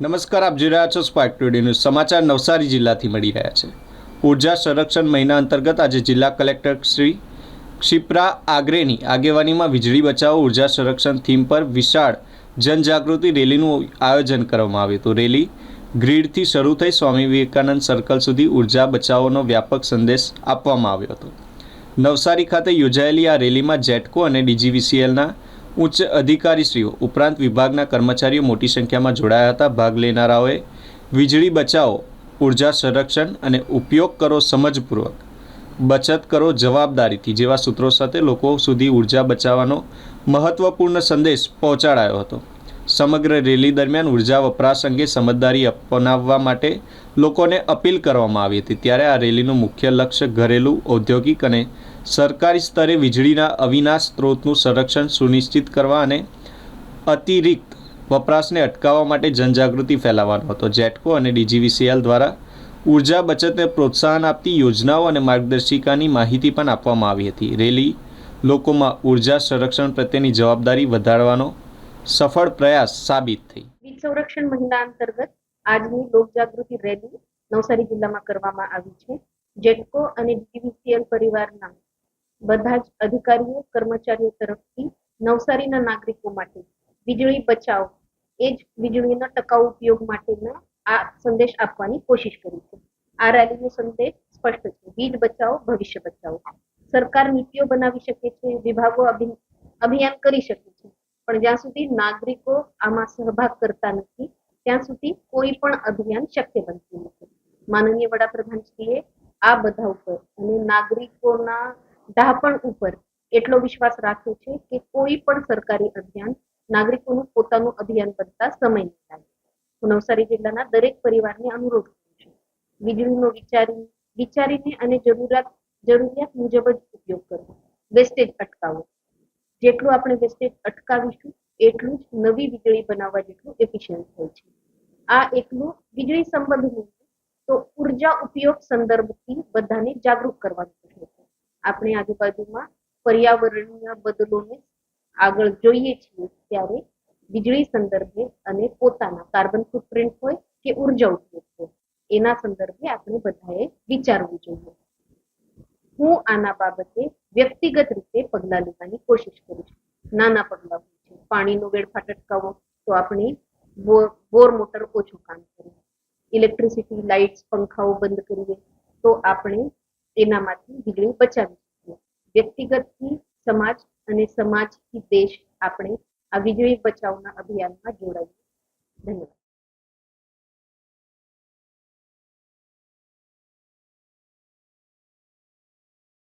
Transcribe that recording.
નમસ્કાર, આપ જોઈ રહ્યા છો સ્પાર્ક ટુડે ન્યૂઝ સમાચાર નવસારી જિલ્લાથી મળી રહ્યા છે. ઊર્જા સંરક્ષણ મહિના અંતર્ગત આજે જિલ્લા કલેક્ટર શ્રી ક્ષિપ્રા આગ્રેની આગેવાનીમાં વીજળી બચાવો, ઊર્જા સંરક્ષણ થીમ પર વિશાળ જનજાગૃતિ રેલીનું આયોજન કરવામાં આવ્યું હતું. રેલી ગ્રીડથી શરૂ થઈ સ્વામી વિવેકાનંદ સર્કલ સુધી ઊર્જા બચાવોનો વ્યાપક સંદેશ આપવામાં આવ્યો હતો. નવસારી ખાતે યોજાયેલી આ રેલીમાં જેટકો અને ડીજીવીસીએલના ઉચ્ચ અધિકારીશ્રીઓ ઉપરાંત વિભાગના કર્મચારીઓ મોટી સંખ્યામાં જોડાયા હતા. ભાગ લેનારાઓએ વીજળી બચાવો, ઊર્જા સંરક્ષણ અને ઉપયોગ કરો સમજપૂર્વક, બચત કરો જવાબદારીથી જેવા સૂત્રો સાથે લોકો સુધી ઊર્જા બચાવવાનો મહત્વપૂર્ણ સંદેશ પહોંચાડાયો હતો. સમગ્ર રેલી દરમિયાન ઊર્જા વપરાશ અંગે સમજદારી અપનાવવા માટે લોકોને અપીલ કરવામાં આવી હતી. ત્યારે આ રેલીનું મુખ્ય લક્ષ્ય ઘરેલું, ઔદ્યોગિક અને સરકારી સ્તરે વીજળીના અવિનાશ સ્ત્રોતનું સંરક્ષણ સુનિશ્ચિત કરવા અને અતિરિક્ત વપરાશને અટકાવવા માટે જનજાગૃતિ ફેલાવવાનો હતો. જેટકો અને ડીજીવીસીએલ દ્વારા ઊર્જા બચતને પ્રોત્સાહન આપતી યોજનાઓ અને માર્ગદર્શિકાની માહિતી પણ આપવામાં આવી હતી. રેલી લોકોમાં ઊર્જા સંરક્ષણ પ્રત્યેની જવાબદારી વધારવાનો સફળ પ્રયાસ સાબિત થઈ. વીજ સંરક્ષણ મહિના અંતર્ગત આજની લોકજાગૃતિ રેલી નવસારી જિલ્લામાં કરવામાં આવી છે. જેટકો અને ડીવીસીએલ પરિવારના બધા જ અધિકારીઓ, કર્મચારીઓ તરફથી નવસારીના નાગરિકો માટે વીજળી બચાવ, એ જ વીજળીનો ટકાઉ ઉપયોગ માટેના આ સંદેશ આપવાની કોશિશ કરી છે. આ રેલીનો સંદેશ સ્પષ્ટ છે. વીજ બચાવો, ભવિષ્ય બચાવો. સરકાર નીતિઓ બનાવી શકે છે, વિભાગો અભિયાન કરી શકે છે. પણ જ્યાં સુધી નાગરિકો આમાં સહભાગ કરતા નથી, ત્યાં સુધી કોઈ પણ અભિયાન શક્ય બનતું નથી. માનનીય વડાપ્રધાનશ્રીએ આ બધા ઉપર અને નાગરિકોના ડાપણ ઉપર એટલો વિશ્વાસ રાખ્યો છે કે કોઈ પણ સરકારી અભિયાન નાગરિકોનું પોતાનું અભિયાન બનતા સમય નહીં હું નવસારી જિલ્લાના દરેક પરિવારને અનુરોધ કરું છું. વીજળીનો વિચારી, વિચારીને અને જરૂરિયાત જરૂરિયાત મુજબ જ ઉપયોગ કરવો વેસ્ટેજ અટકાવો. જેટલું આપણે વેસ્ટેજ અટકાવીશું, એટલું જ નવી વીજળી બનાવવા જેટલું એફિશિયન્ટ હોય છે. આ એકલું વીજળી સંબંધ નહીં, તો ઊર્જા ઉપયોગ સંદર્ભથી બધાને જાગૃત કરવાનું પ્રશ્ન છે આપણે આજુબાજુમાં પર્યાવરણીય બદલોને આગળ જોઈએ છીએ, ત્યારે વીજળી સંદર્ભે અને પોતાના કાર્બન ફૂટપ્રિન્ટ હોય કે ઊર્જા ઉપયોગ હોય, એના સંદર્ભે આપણે બધાએ વિચારવું જોઈએ. હું આના બાબતે વ્યક્તિગત રીતે પગલાં લેવાની કોશિશ કરું છું. નાના પગલાં હોય છે. પાણીનો વેડફાટ અટકાવો તો આપણે બોર મોટર ઓછું કામ કરીએ. ઇલેક્ટ્રિસિટી લાઇટ્સ પંખાઓ બંધ કરીએ તો આપણે એનામાંથી વીજળી બચાવી શકીએ. વ્યક્તિગતથી સમાજ અને સમાજથી દેશ આપણે આ વીજળી બચાવના અભિયાનમાં જોડાઈએ. ધન્યવાદ.